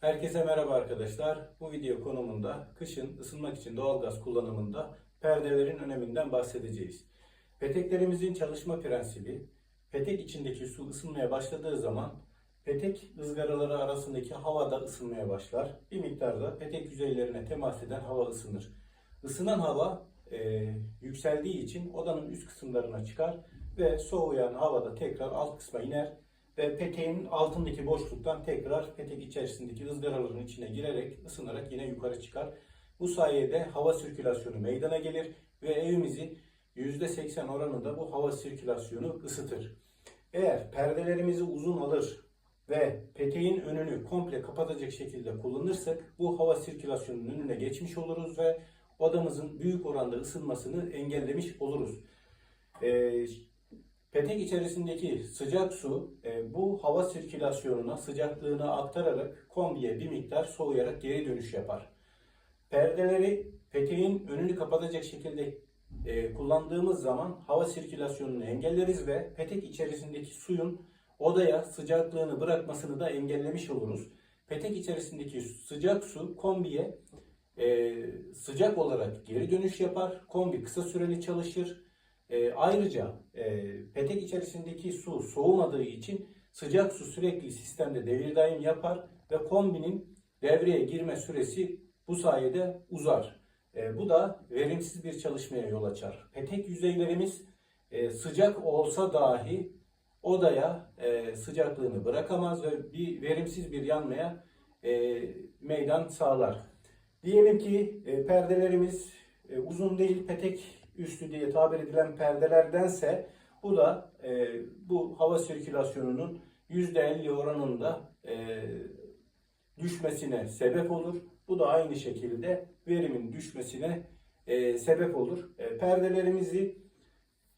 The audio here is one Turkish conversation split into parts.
Herkese merhaba arkadaşlar. Bu video konumunda kışın ısınmak için doğalgaz kullanımında perdelerin öneminden bahsedeceğiz. Peteklerimizin çalışma prensibi, petek içindeki su ısınmaya başladığı zaman petek ızgaraları arasındaki hava da ısınmaya başlar. Bir miktarda petek yüzeylerine temas eden hava ısınır. Isınan hava e, yükseldiği için odanın üst kısımlarına çıkar ve soğuyan hava da tekrar alt kısma iner ve peteğin altındaki boşluktan tekrar petek içerisindeki ızgaraların içine girerek ısınarak yine yukarı çıkar. Bu sayede hava sirkülasyonu meydana gelir ve evimizi %80 oranında bu hava sirkülasyonu ısıtır. Eğer perdelerimizi uzun alır ve peteğin önünü komple kapatacak şekilde kullanırsak bu hava sirkülasyonunun önüne geçmiş oluruz ve odamızın büyük oranda ısınmasını engellemiş oluruz. Ee, Petek içerisindeki sıcak su e, bu hava sirkülasyonuna sıcaklığını aktararak kombiye bir miktar soğuyarak geri dönüş yapar. Perdeleri peteğin önünü kapatacak şekilde e, kullandığımız zaman hava sirkülasyonunu engelleriz ve petek içerisindeki suyun odaya sıcaklığını bırakmasını da engellemiş oluruz. Petek içerisindeki sıcak su kombiye e, sıcak olarak geri dönüş yapar. Kombi kısa süreli çalışır. E, ayrıca e, petek içerisindeki su soğumadığı için sıcak su sürekli sistemde devir daim yapar ve kombinin devreye girme süresi bu sayede uzar. E, bu da verimsiz bir çalışmaya yol açar. Petek yüzeylerimiz e, sıcak olsa dahi odaya e, sıcaklığını bırakamaz ve bir verimsiz bir yanmaya e, meydan sağlar. Diyelim ki e, perdelerimiz e, uzun değil petek üstü diye tabir edilen perdelerdense bu da e, bu hava sirkülasyonunun %50 oranında e, düşmesine sebep olur. Bu da aynı şekilde verimin düşmesine e, sebep olur. E, perdelerimizi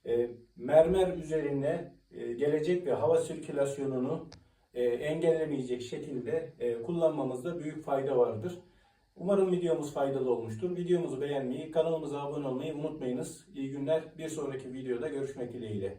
e, mermer üzerine e, gelecek ve hava sirkülasyonunu e, engellemeyecek şekilde e, kullanmamızda büyük fayda vardır. Umarım videomuz faydalı olmuştur. Videomuzu beğenmeyi, kanalımıza abone olmayı unutmayınız. İyi günler. Bir sonraki videoda görüşmek dileğiyle.